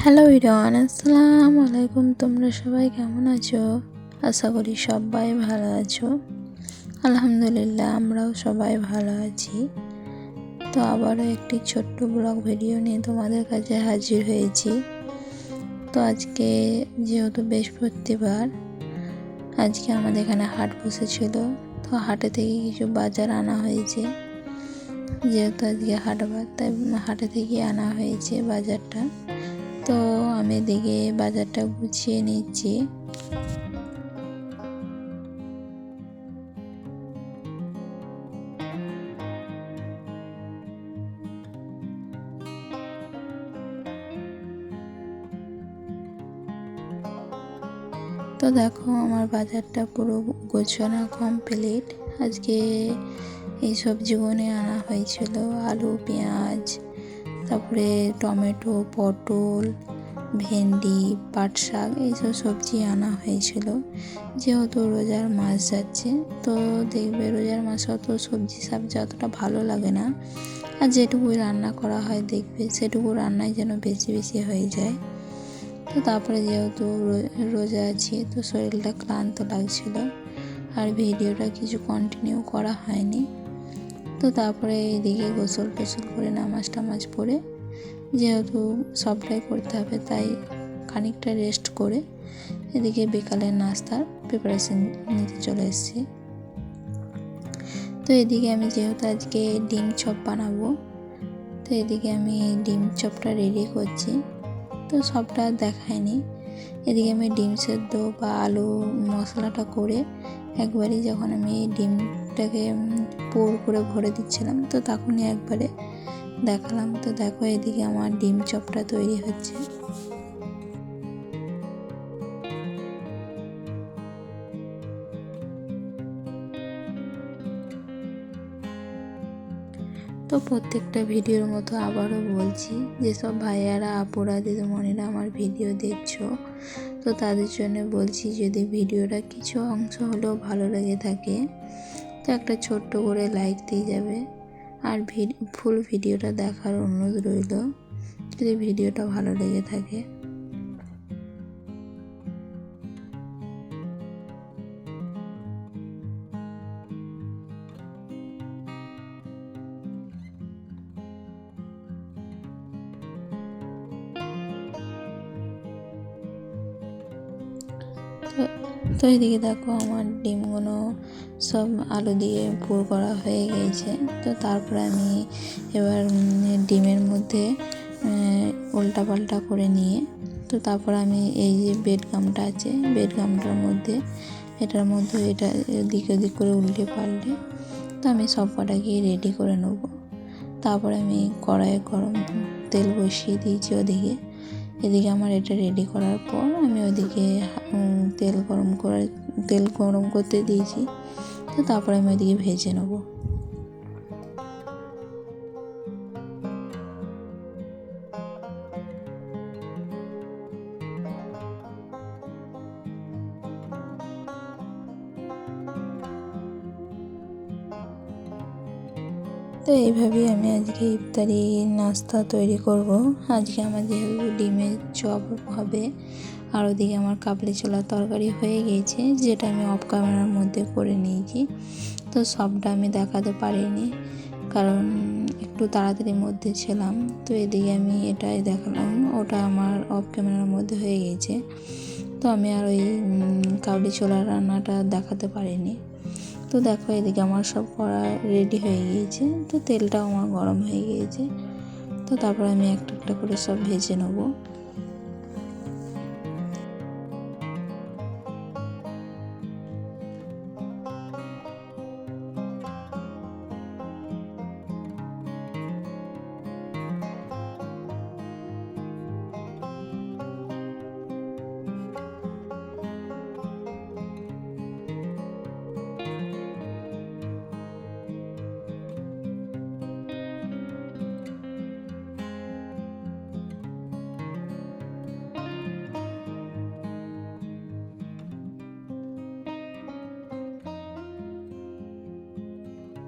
Hello Iron, আসসালামু আলাইকুম। তোমরা সবাই কেমন আছো? আশা করি সবাই ভালো আছো। আলহামদুলিল্লাহ, আমরাও সবাই ভালো আছি। তো আবারও একটি ছোট্ট ব্লগ ভিডিও নিয়ে তোমাদের কাছে হাজির হয়েছি। তো আজকে যেহেতু বৃহস্পতিবার, আজকে আমাদের এখানে হাট বসেছিল। তো হাটে থেকে কিছু বাজার আনা হয়েছে। যেহেতু আজকে হাটবার তাই হাটে থেকে আনা হয়েছে বাজারটা। তো আমি এদিকে বাজারটা গুছিয়ে নিচ্ছি। তো দেখো, আমার বাজারটা পুরো গোছানো কমপ্লিট আজকে এই সবজিগুলো আনা হয়েছিল আলু, পেঁয়াজ তারপরে টমেটো, পটল, ভেন্ডি, পাট শাক এইসব সবজি আনা হয়েছিল। যেহেতু রোজার মাছ যাচ্ছে, তো দেখবে রোজার মাছ অত সবজি সবজি অতটা ভালো লাগে না। আর যেটুকু রান্না করা হয় দেখবে সেটুকু রান্নায় যেন বেশি বেশি হয়ে যায়। তো তারপরে যেহেতু রোজা আছি, তো শরীরটা ক্লান্ত লাগছিল। আর ভিডিওটা কিছু কন্টিনিউ করা হয়নি। তো তারপরে এদিকে গোসল টোসল করে নামাজ টামাজ পড়ে, যেহেতু সবটাই করতে হবে তাই খানিকটা রেস্ট করে এদিকে বিকালের নাস্তার প্রিপারেশন নিতে চলে এসেছি। তো এদিকে আমি যেহেতু আজকে ডিম চপ বানাবো, তো এদিকে আমি ডিম চপটা রেডি করছি, তো সবটা দেখায়নি। এদিকে আমি ডিম সেদ্ধ বা আলু মশলাটা করে একবারই যখন আমি ডিমটাকে পোর করে ভরে দিচ্ছিলাম। তো তখনই একবারে দেখালাম, তো দেখো এদিকে আমার ডিম চপটা তৈরি হচ্ছে। তো প্রত্যেকটা ভিডিওর মতো আবারও বলছি যেসব ভাইয়ারা, আপুরা, দিদিমণিরা আমার ভিডিও দেখছ, তো তাদের জন্য বলছি যদি ভিডিওটা কিছু অংশ হলেও ভালো লেগে থাকে তো একটা ছোট্ট করে লাইক দিয়ে যাবে। আর ফুল ভিডিওটা দেখার অনুরোধ রইল। যদি ভিডিওটা ভালো লেগে থাকে তো এদিকে দেখো আমার ডিমগুলো সব আলু দিয়ে পুর করা হয়ে গেছে। তো তারপরে আমি এবার ডিমের মধ্যে উল্টা পাল্টা করে নিয়ে, তো তারপর আমি এই যে বেড গামটা আছে, বেড গামটার মধ্যে, এটার মধ্যে এটা এদিক ওদিক করে উল্টে পাল্টে, তো আমি সব কটাকে রেডি করে নেব। তারপরে আমি কড়াইয়ে গরম তেল বসিয়ে দিয়েছি ওদিকে। এদিকে আমার এটা রেডি করার পর আমি ওইদিকে তেল গরম করে, তেল গরম করতে দিয়েছি। তো তারপরে আমি ওইদিকে ভেজে নেব। তো এইভাবেই আমি আজকে ইফতারি নাস্তা তৈরি করব। আজকে আমার যেহেতু ডিমের চপ হবে, আর ওদিকে আমার কাবলি ছোলার তরকারি হয়ে গিয়েছে, যেটা আমি অফ ক্যামেরার মধ্যে করে নিয়েছি। তো সবটা আমি দেখাতে পারিনি, কারণ একটু তাড়াতাড়ির মধ্যে ছিলাম। তো এদিকে আমি এটাই দেখালাম, ওটা আমার অফ ক্যামেরার মধ্যে হয়ে গেছে তো আমি আর ওই কাবলি ছোলার রান্নাটা দেখাতে পারিনি। তো দেখো এদিকে আমার সব করা রেডি হয়ে গিয়েছে, তো তেলটাও আমার গরম হয়ে গিয়েছে। তো তারপর আমি একটা একটা করে সব ভেজে নেব।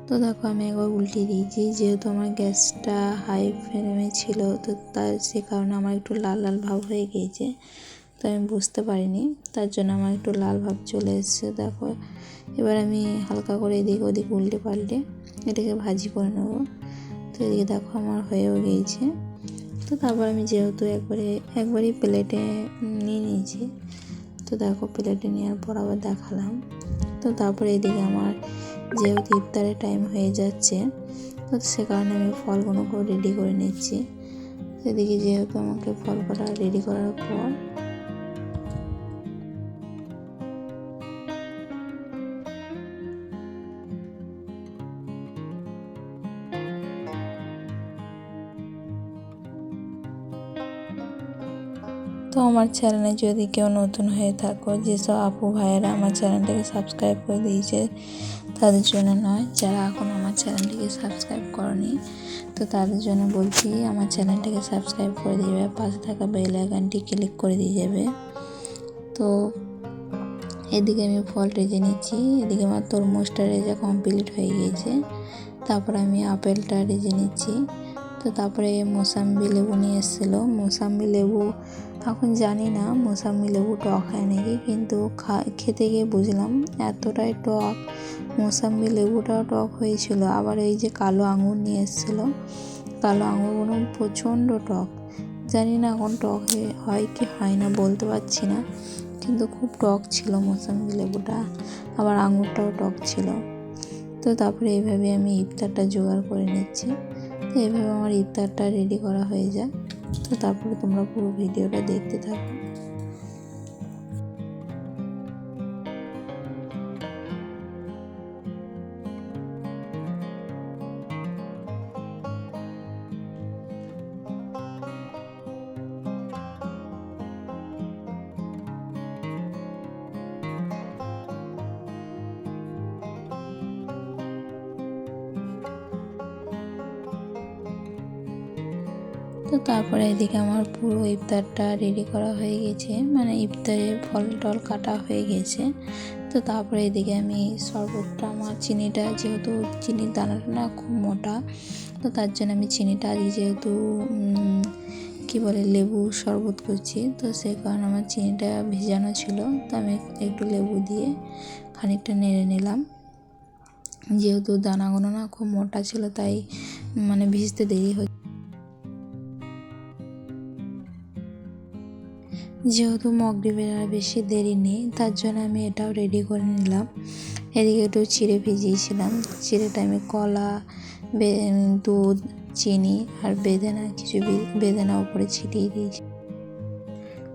তো দেখো আমি একবার উল্টে দিয়েছি, যেহেতু আমার গ্যাসটা হাই ফ্লেমে ছিল, তো তার সে কারণে আমার একটু লাল লাল ভাব হয়ে গিয়েছে, তো আমি বুঝতে পারিনি। তার জন্য আমার একটু লাল ভাব চলে এসেছে, দেখো। এবার আমি হালকা করে এদিক ওদিক উল্টে পাল্টে এটাকে ভাজি করে নেব। তো এদিকে দেখো আমার হয়েও গিয়েছে। তো তারপর আমি যেহেতু একবারে, একবারই প্লেটে নিয়ে নিয়েছি, তো দেখো প্লেটে নেওয়ার পর আবার দেখালাম। তো তারপরে এদিকে আমার যেহেতু ইফতারের টাইম হয়ে যাচ্ছে, তো সে কারণে আমি ফলগুলো রেডি করে নিচ্ছি। এদিকে যেহেতু আমাকে ফল করা রেডি করার পর তো আমার চ্যানেলে যদি কেউ নতুন হয়ে থাকো যেসব আপু ভাইয়েরা আমার চ্যানেলটাকে সাবস্ক্রাইব করে দিয়েছে, তাদের জন্য নয়, যারা এখন আমার চ্যানেলটিকে সাবস্ক্রাইব করনি, তো তাদের জন্য বলছি আমার চ্যানেলটাকে সাবস্ক্রাইব করে দিবে, পাশে থাকা বেল আইকনটি ক্লিক করে দিয়ে যাবে। তো এদিকে আমি ফল রেজে নিচ্ছি, এদিকে আমার তরমুজটা রেজা কমপ্লিট হয়ে গিয়েছে, তারপর আমি আপেলটা রেজে নিচ্ছি। তো তারপরে মোসাম্বি লেবু নিয়ে এসেছিল। মোসাম্বি লেবু, এখন জানি না, মোসাম্বি লেবু টক হয় নাকি, কিন্তু খা, খেতে গিয়ে বুঝলাম এতটাই টক। মোসাম্বি লেবুটাও টক হয়েছিল। আবার এই যে কালো আঙুর নিয়ে এসেছিল, কালো আঙুরগুলো প্রচণ্ড টক। জানি না এখন টক হয় কি হয় না, বলতে পারছি না। কিন্তু খুব টক ছিল মোসাম্বি লেবুটা, আবার আঙুরটাও টক ছিল। তো তারপরে এইভাবে আমি ইফতারটা জোগাড় করে নিচ্ছি। তো এইভাবে আমার ইফতারটা রেডি করা হয়ে যায়। তো তারপরে তোমরা পুরো ভিডিওটা দেখতে থাকো। তো তারপরে এদিকে আমার পুরো ইফতারটা রেডি করা হয়ে গেছে। মানে ইফতারে ফল টল কাটা হয়ে গেছে। তো তারপরে এদিকে আমি শরবতটা, আমার চিনিটা, যেহেতু চিনির দানাটা না খুব মোটা, তো তার জন্য আমি চিনিটা আজকে যেহেতু কী বলে, লেবু শরবত করছি, তো সেই কারণে আমার চিনিটা ভেজানো ছিল। তো আমি একটু লেবু দিয়ে খানিকটা নেড়ে নিলাম। যেহেতু দানাগুলো না খুব মোটা ছিল, তাই মানে ভিজতে দেরি হচ্ছে। যেহেতু মগরিবের আর বেশি দেরি নেই, তার জন্য আমি এটাও রেডি করে নিলাম। এদিকে একটু চিড়ে ভিজিয়েছিলাম। চিড়েটা আমি কলা দুধ, চিনি আর বেদানা, কিছু বেদেনা উপরে ছিটিয়ে দিয়েছি।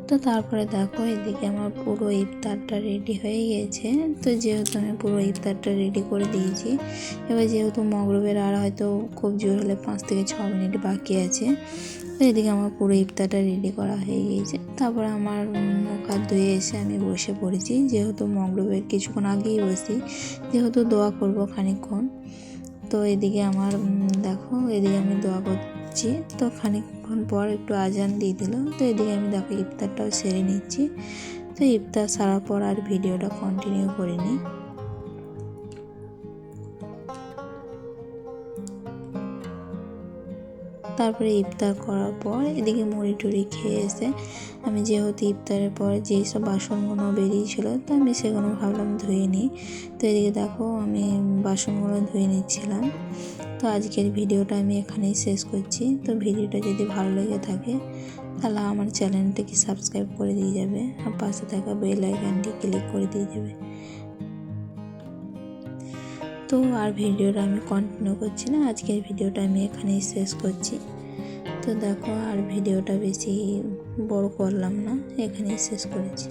তো তারপরে দেখো এদিকে আমার পুরো ইফতারটা রেডি হয়ে গেছে। তো যেহেতু আমি পুরো ইফতারটা রেডি করে দিয়েছি, এবার যেহেতু মগরবের আর হয়তো খুব জোর হলে পাঁচ থেকে ছ মিনিট বাকি আছে, তো এদিকে আমার পুরো ইফতারটা রেডি করা হয়ে গিয়েছে তারপরে আমার মুখ হাত ধুয়ে এসে আমি বসে পড়েছি, যেহেতু মগরবের কিছুক্ষণ আগেই বসি, যেহেতু দোয়া করব খানিকক্ষণ। তো এদিকে আমার দেখো এদিকে আমি দোয়া করছি, তো খানিকক্ষণ পর একটু আজান দিয়ে দিল। তো এদিকে আমি দেখো ইফতারটাও সেরে নিচ্ছি। তো ইফতার সারার পর আর ভিডিওটা কন্টিনিউ করিনি। তারপরে ইফতার করার পর এদিকে মুড়ি টুড়ি খেয়ে এসে আমি যেহেতু ইফতারের পর যেই সব বাসনগুলো বেরিয়েছিলো, তো আমি সেগুলো ভাবলাম ধুয়ে নিই। তো এদিকে দেখো আমি বাসনগুলো ধুয়ে নিচ্ছিলাম। তো আজকের ভিডিওটা আমি এখানেই শেষ করছি। তো ভিডিওটা যদি ভালো লেগে থাকে, তাহলে আমার চ্যানেলটাকে সাবস্ক্রাইব করে দিয়ে যাবে আর পাশে থাকা বেল আইকনটি ক্লিক করে দিয়ে যাবে। তো আর ভিডিওটা আমি কন্টিনিউ করছি না, আজকের ভিডিওটা আমি এখানেই শেষ করছি। তো দেখো আর ভিডিওটা বেশি বড় করলাম না, এখানেই শেষ করেছি।